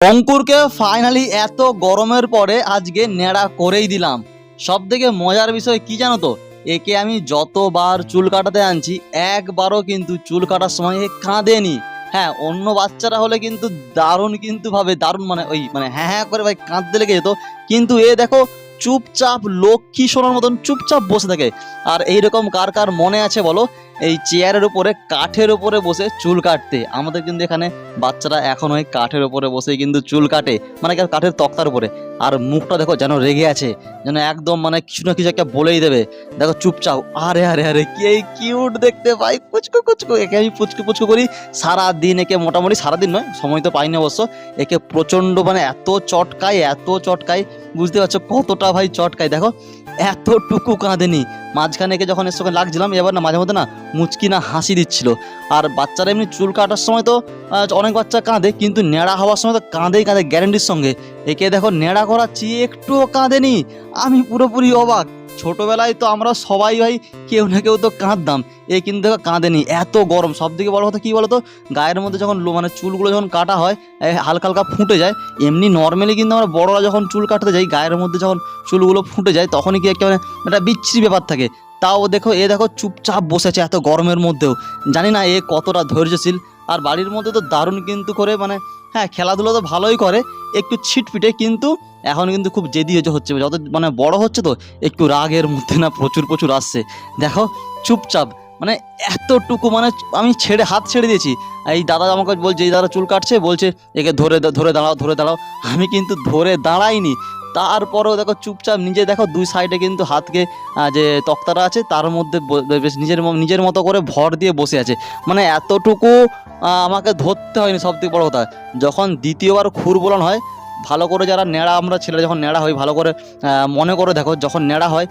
অঙ্কুরকে finally এত গরমের পরে আজকে নেড়া করেই দিলাম। সব থেকে মজার বিষয় কি জানো তো? একে আমি যতবার চুল কাটাতে আনছি, একবারও কিন্তু চুল কাটার সময় এ কাঁদেনি। হ্যাঁ অন্য বাচ্চারা হলে কিন্তু দারুণ কিন্তু ভাবে, দারুণ মানে ওই মানে হ্যাঁ হ্যাঁ করে ভাই কাঁদতে লেগে যেত। কিন্তু এ দেখো, চুপচাপ লক্ষ্মী সোনার মতন চুপচাপ বসে থাকে। আর এইরকম কার কার মনে আছে বলো? এই চেয়ারের উপরে, কাঠের উপরে বসে চুল কাটতে। আমাদের কিন্তু এখানে বাচ্চারা এখন ওই কাঠের উপরে বসে কিন্তু চুল কাটে মানে কাঠের তক্তার উপরে। আর মুখটা দেখো যেন রেগে আছে, যেন একদম মানে কিছু না কিছু একটা বলেই দেবে। দেখো চুপচাপ, আরে আরে আরে, কি এই কিউট দেখতে পাই পুচকু কুচকু একে আমি পুচকু পুচকু করি সারা দিন একে মোটামুটি, সারাদিন নয়, সময় তো পাইনি অবশ্য। একে প্রচণ্ড মানে এত চটকায় এত চটকায়, বুঝতে পারছ কতটা ভাই চটকায়। দেখো, এতটুকু কাঁদেনি মাঝখানে একে যখন এর সঙ্গে লাগছিলাম, এবার না মাঝে মধ্যে না মুচকি না হাসি দিচ্ছিল। আর বাচ্চারা এমনি চুল কাটার সময় তো অনেক বাচ্চা কাঁদে, কিন্তু নেড়া হওয়ার সময় তো কাঁদেই কাঁদে গ্যারেন্টির সঙ্গে। একে দেখো নেড়া করাচ্ছি একটুও কাঁদেনি। আমি পুরোপুরি অবাক। ছোটবেলায় তো আমরা সবাই ভাই কেউ না কেউ তো কাঁদতাম। এ কিন্তু কাঁদেনি, এত গরম। সব থেকে বড়ো কথা কী বলো তো গায়ের মধ্যে যখন মানে চুলগুলো যখন কাটা হয় হালকা হালকা ফুটে যায়, এমনি নর্মালি কিন্তু আমরা বড়রা যখন চুল কাটতে যাই, গায়ের মধ্যে যখন চুলগুলো ফুটে যায়, তখনই কি একটা মানে একটা বিচ্ছিরি ব্যাপার থাকে। তাও দেখো, এ দেখো চুপচাপ বসেছে এত গরমের মধ্যেও। জানি না এ কতটা ধৈর্যশীল। আর বাড়ির মধ্যে তো দারুণ কিন্তু করে মানে হ্যাঁ খেলাধুলো তো ভালোই করে, একটু ছিটপিটে কিন্তু এখন কিন্তু খুব জেদি হচ্ছে হচ্ছে। যত মানে বড় হচ্ছে তো, একটু রাগের মধ্যে না প্রচুর প্রচুর আসছে। দেখো, চুপচাপ মানে এতটুকু মানে আমি ছেড়ে, হাত ছেড়ে দিয়েছি। এই দাদা আমাকে বলছে, এই দাদা চুল কাটছে, বলছে, একে ধরে ধরে দাঁড়াও ধরে দাঁড়াও। আমি কিন্তু ধরে দাঁড়াইনি। তারপরেও দেখো চুপচাপ নিজে দেখো দুই সাইডে কিন্তু হাতকে যে তক্তাটা আছে, তার মধ্যে বেশ নিজের নিজের মতো করে ভর দিয়ে বসে আছে। মানে এতটুকু আমাকে ধরতে হয়নি সবথেকে বড় কথা। যখন দ্বিতীয়বার খুর বোলান হয় ভালো করে যারা নেড়া আমরা ছেলেরা যখন নেড়া হয় ভালো করে মনে করে দেখো যখন নেড়া হয়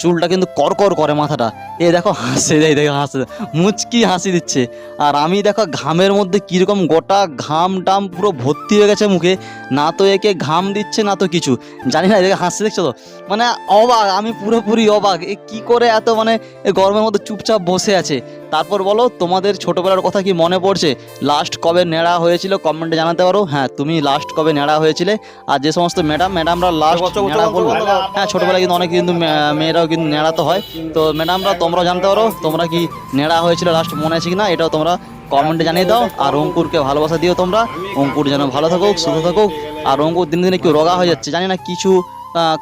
চুলটা কিন্তু করকর করে মাথাটা। এ দেখো হাসে দেয় দেখো হাসে, মুচকি হাসি দিচ্ছে। আর আমি দেখো ঘামের মধ্যে কীরকম গোটা ঘাম টাম পুরো ভর্তি হয়ে গেছে মুখে। না তো একে ঘাম দিচ্ছে, না তো কিছু। জানি না এদিকে হাসতে দেখছ তো? মানে অবাক, আমি পুরোপুরি অবাক। এ কী করে এত মানে গরমের মধ্যে চুপচাপ বসে আছে? তারপর বলো তোমাদের ছোটবেলার কথা কি মনে পড়ছে? লাস্ট কবে নেড়া হয়েছিল? কমেন্টে জানাতে পারো। হ্যাঁ তুমি লাস্ট কবে নেড়া হয়েছিলে? আর যে সমস্ত ম্যাডাম ম্যাডামরা লাস্ট নেড়া বলব হ্যাঁ ছোটবেলায় কিন্তু অনেক কিন্তু মেয়েরাও কিন্তু নেড়া তো হয়। তো ম্যাডামরা তোমরাও জানতে পারো তোমরা কি নেড়া হয়েছিল লাস্ট মনে আছে কি না এটাও তোমরা কমেন্টে জানিয়ে দাও। আর অঙ্কুরকে ভালোবাসা দিও তোমরা। অঙ্কুর যেন ভালো থাকুক সুস্থ থাকুক। আর অঙ্কুর দিনে দিনে একটু রোগা হয়ে যাচ্ছে। জানি না কিছু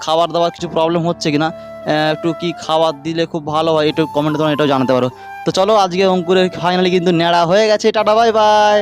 খাবার দাবার কিছু প্রবলেম হচ্ছে কিনা। একটু কি খাবার দিলে খুব ভালো হয় একটু কমেন্টে তোমরা এটাও জানাতে পারো। তো চলো আজকে অঙ্কুরের ফাইনালি কিন্তু নেড়া হয়ে গেছে। Tata bye bye